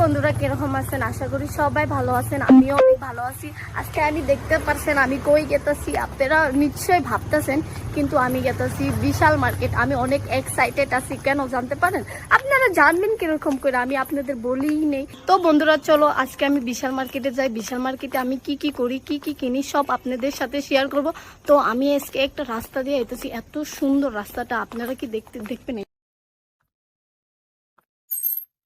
বন্ধুরা কীরকম আছেন? আশা করি সবাই ভালো আছেন, আমিও অনেক ভালো আছি। আজকে আমি দেখতে পারছেন, আমি কই গেতেছি, আপনারা নিশ্চয়ই ভাবতেছেন, কিন্তু আমি গেতেছি বিশাল মার্কেট, আমি অনেক এক্সাইটেড আছি, কেন জানতে পারেন? আপনারা জানবেন কীরকম করে, আমি আপনাদের বলিই নেই। তো বন্ধুরা, চলো, আজকে আমি বিশাল মার্কেটে যাই। বিশাল মার্কেটে আমি কি কি করি, কি কি কিনি, সব আপনাদের সাথে শেয়ার করব। তো আমি আজকে একটা রাস্তা দিয়ে যেতেছি এত সুন্দর রাস্তাটা, আপনারা কি দেখতে দেখবেন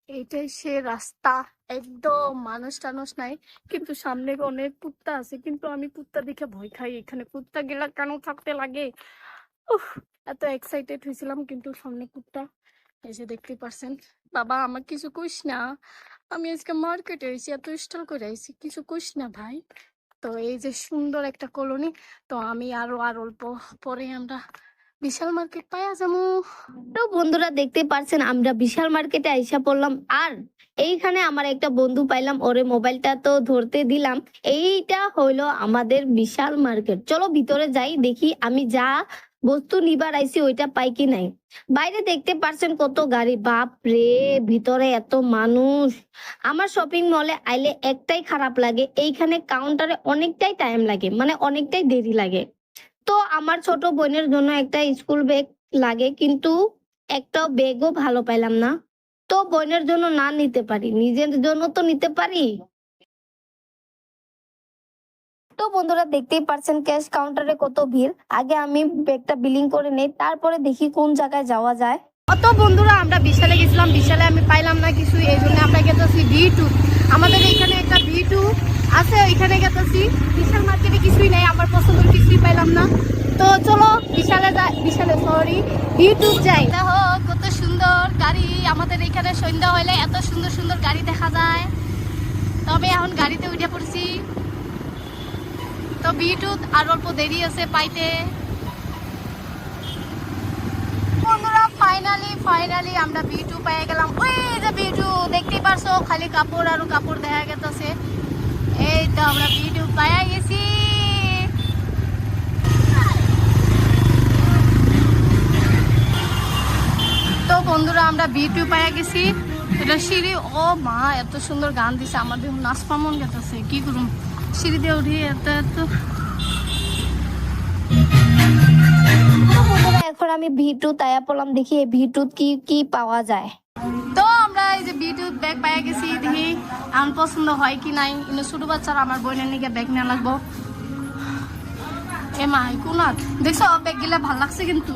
এইটাই সে রাস্তা। একদম মানুষ টানুষ নাই, কিন্তু সামনে অনেক কুত্তা আছে, কিন্তু আমি কুত্তা দেখে ভয় খাই। এখানে কুত্তা গেলা কেন থাকতে লাগে? এত এক্সাইটেড হয়েছিলাম, কিন্তু সামনে কুত্তা। এসে দেখতে পারছেন। বাবা আমার কিছু কইস না। আমি আজকে মার্কেটে এসেছি এত স্টল করে আইছি, কিছু কইস না ভাই। তো এই যে সুন্দর একটা কলোনি, তো আমি আরও আর অল্প পরে আমরা বিশাল মার্কেট পাইয়া যাব তো বন্ধুরা দেখতে পারছেন, আমরা বিশাল মার্কেটে আইসা পড়লাম। আর এইখানে আমার একটা বন্ধু পাইলাম, ওরে মোবাইলটা তো ধরতে দিলাম। এইটা হইল আমাদের বিশাল মার্কেট। চলো ভিতরে যাই, দেখি আমি যা বস্তু নিবার আইছি ওইটা পাই কি নাই। বাইরে দেখতে পারছেন কত গাড়ি। বাপ রে, ভিতরে এত মানুষ। আমার শপিং মলে আইলে একটাই খারাপ লাগে, এইখানে কাউন্টারে অনেকটাই টাইম লাগে মানে অনেকটাই দেরি লাগে। তো আমার ছোট বোনের জন্য একটা স্কুল ব্যাগ লাগে, কিন্তু একটা ব্যাগও ভালো পাইলাম না। তো বোনের জন্য না নিতে পারি, নিজের জন্য তো নিতে পারি। তো বন্ধুরা দেখতেই পারছেন ক্যাশ কাউন্টারে কত ভিড়। আগে আমি ব্যাগটা বিলিং করে নেই, তারপরে দেখি কোন জায়গায় যাওয়া যায়। অত বন্ধুরা আমরা বিশালে গেছিলাম, বিশালে আমি পাইলাম না কিছু, এই জন্য আমরা গেতেছি ভি টু আমাদের এখানে একটা ভি টু আছে, ওইখানে গেতেছি বিশালে সরি টু যাই। দেখো কত সুন্দর গাড়ি। আমাদের এখানে সন্ধ্যা হইলে এত সুন্দর সুন্দর গাড়ি দেখা যায়। তবে এখন গাড়িতে উঠে পড়ছি। তো টু আর অল্প দেরি আছে পাইতে। বন্ধুরা ফাইনালি ফাইনালি আমরা বিটু পেয়ে গেলাম। ওই যে বিটু দেখতে পারছ, খালি কাপড় আর কাপড় দেখা গেছে এই তো আমরা বিটু পেয়ে গেছি তো বন্ধুরা আমরা বিটু পেয়ে গেছি। এটা সিঁড়ি ও মা এত সুন্দর গান দিছে। আমাদের নাচ পামন গেছে কি করুম? সিঁড়ি দিয়ে উঠি এত এত। এখন আমি ভিটু তাইয়া পড়লাম দেখি এই ভিটুত কি কি পাওয়া যায়। তো আমরা এই যে বিদ্যুৎ ব্যাগ পাইয়া গেছি দেখি আমার পছন্দ হয় কি নাই। কিন্তু ছোট বাচ্চারা আমার বোনের নিকে ব্যাগ নেওয়া লাগবো। এ মা কোনাত। দেখছ ব্যাগ গেলে ভালো লাগছে কিন্তু।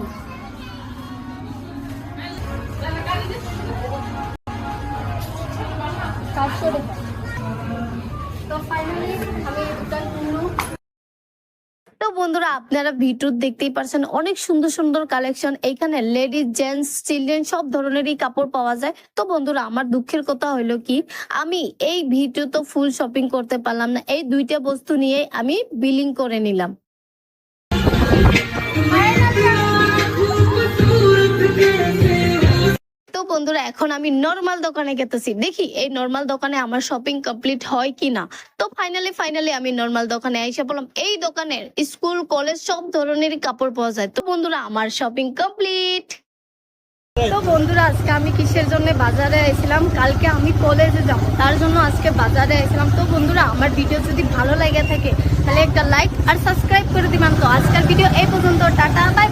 তো বন্ধুরা, আপনারা ভিটুত দেখতেই পারছেন অনেক সুন্দর সুন্দর কালেকশন এইখানে লেডিস জেন্টস চিলড্রেন সব ধরনেরই কাপড় পাওয়া যায়। তো বন্ধুরা, আমার দুঃখের কথা হলো কি, আমি এই ভিটু তো ফুল শপিং করতে পারলাম না। এই দুইটা বস্তু নিয়ে আমি বিলিং করে নিলাম। বন্ধুরা, এখন আমি নর্মাল দোকানে গেতেছি। দেখি এই নর্মাল দোকানে আমার শপিং কমপ্লিট হয় কি না? তো ফাইনালি ফাইনালি আমি নর্মাল দোকানে এসে বললাম এই দোকানের স্কুল কলেজ সব ধরনেরই কাপড় পাওয়া যায়। তো বন্ধুরা, আমার শপিং কমপ্লিট তো বন্ধুরা, আজকে আমি কিসের জন্য বাজারে এসেছিলাম? কালকে আমি কলেজে যাব, তার জন্য আজকে বাজারে এসেছিলাম। তো বন্ধুরা, আমার ভিডিও যদি ভালো লাগে থাকে, তাহলে একটা লাইক আর সাবস্ক্রাইব করে দিবেন। তো আজকের ভিডিও এই পর্যন্ত, টাটা বাই